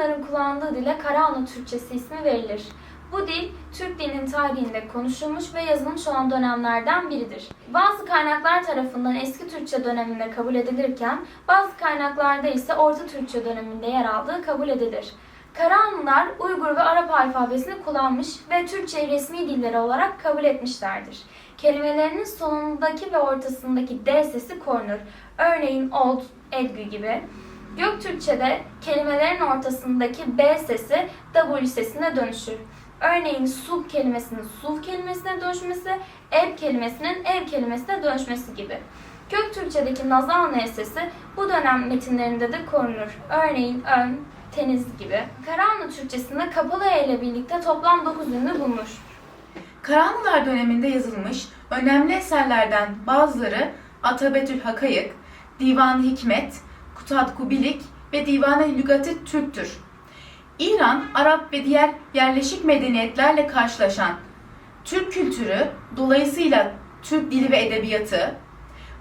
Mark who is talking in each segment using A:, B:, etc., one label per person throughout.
A: Karahanlıların kullandığı dile Karahanlı Türkçesi ismi verilir. Bu dil Türk dilinin tarihinde konuşulmuş ve yazılmış olan dönemlerden biridir. Bazı kaynaklar tarafından eski Türkçe döneminde kabul edilirken bazı kaynaklarda ise Orta Türkçe döneminde yer aldığı kabul edilir. Karahanlılar Uygur ve Arap alfabesini kullanmış ve Türkçeyi resmi dilleri olarak kabul etmişlerdir. Kelimelerinin sonundaki ve ortasındaki D sesi korunur. Örneğin old, edgü gibi. Göktürkçe'de kelimelerin ortasındaki B sesi W sesine dönüşür. Örneğin sul kelimesinin sul kelimesine dönüşmesi, ev kelimesinin ev kelimesine dönüşmesi gibi. Göktürkçedeki nazal N sesi bu dönem metinlerinde de korunur. Örneğin ön, teniz gibi. Karahanlı Türkçesinde kapalı E ile birlikte toplam 9 ünlü bulunur.
B: Karahanlılar döneminde yazılmış önemli eserlerden bazıları Atabetül Hakayık, Divan-ı Hikmet, Kutat Kubilik ve Divan-ı Lügat-ı Türk'tür. İran, Arap ve diğer yerleşik medeniyetlerle karşılaşan Türk kültürü, dolayısıyla Türk dili ve edebiyatı,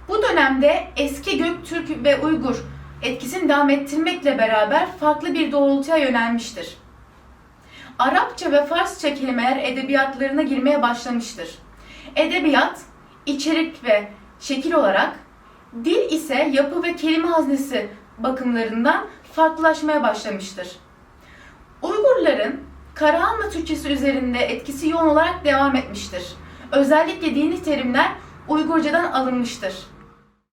B: bu dönemde eski Göktürk ve Uygur etkisini devam ettirmekle beraber farklı bir doğrultuya yönelmiştir. Arapça ve Farsça kelimeler edebiyatlarına girmeye başlamıştır. Edebiyat, içerik ve şekil olarak, dil ise yapı ve kelime haznesi bakımlarından farklılaşmaya başlamıştır. Uygurların Karahanlı Türkçesi üzerinde etkisi yoğun olarak devam etmiştir. Özellikle dini terimler Uygurcadan alınmıştır.